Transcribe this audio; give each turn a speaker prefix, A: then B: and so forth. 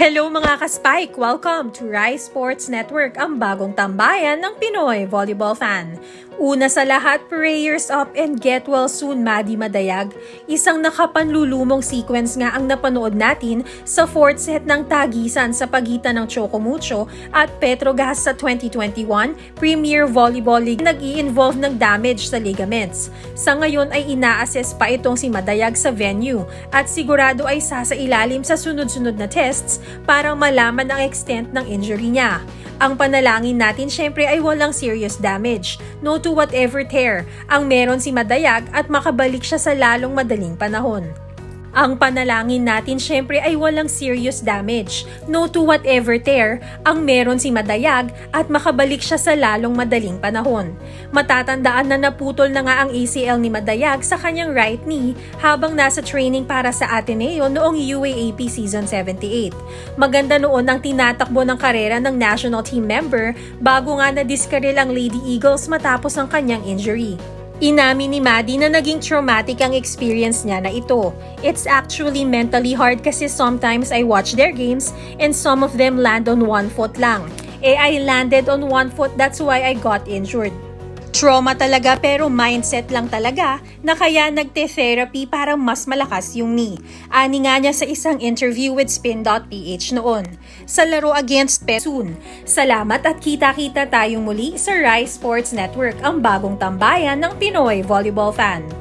A: Hello mga ka-spike! Welcome to Rise Sports Network, ang bagong tambayan ng Pinoy volleyball fan. Una sa lahat, prayers up and get well soon, Madi Madayag. Isang nakapanlulumong sequence nga ang napanood natin sa fourth set ng tagisan sa pagitan ng Chocomucho at Petrogas sa 2021 Premier Volleyball League nag involve ng damage sa ligaments. Sa ngayon ay ina-assess pa itong si Madayag sa venue at sigurado ay sasailalim sa sunod-sunod na tests para malaman ang extent ng injury niya. Ang panalangin natin syempre ay walang serious damage, no to whatever tear ang meron si Madayag at makabalik siya sa lalong madaling panahon. Ang panalangin natin syempre ay walang serious damage, no to whatever tear ang meron si Madayag at makabalik siya sa lalong madaling panahon. Matatandaan na naputol na nga ang ACL ni Madayag sa kanyang right knee habang nasa training para sa Ateneo noong UAAP Season 78. Maganda noon ang tinatakbo ng karera ng national team member bago nga na-discarrel ang Lady Eagles matapos ang kanyang injury. Inamin ni Maddie na naging traumatic ang experience niya na ito. It's actually mentally hard kasi sometimes I watch their games and some of them land on one foot lang. Eh I landed on one foot that's why I got injured. Trauma talaga pero mindset lang talaga na kaya nagte-therapy para mas malakas yung knee. Ani nga niya sa isang interview with Spin.ph noon. Sa laro against Petsun. Salamat at kita-kita tayong muli sa Rise Sports Network, ang bagong tambayan ng Pinoy volleyball fan.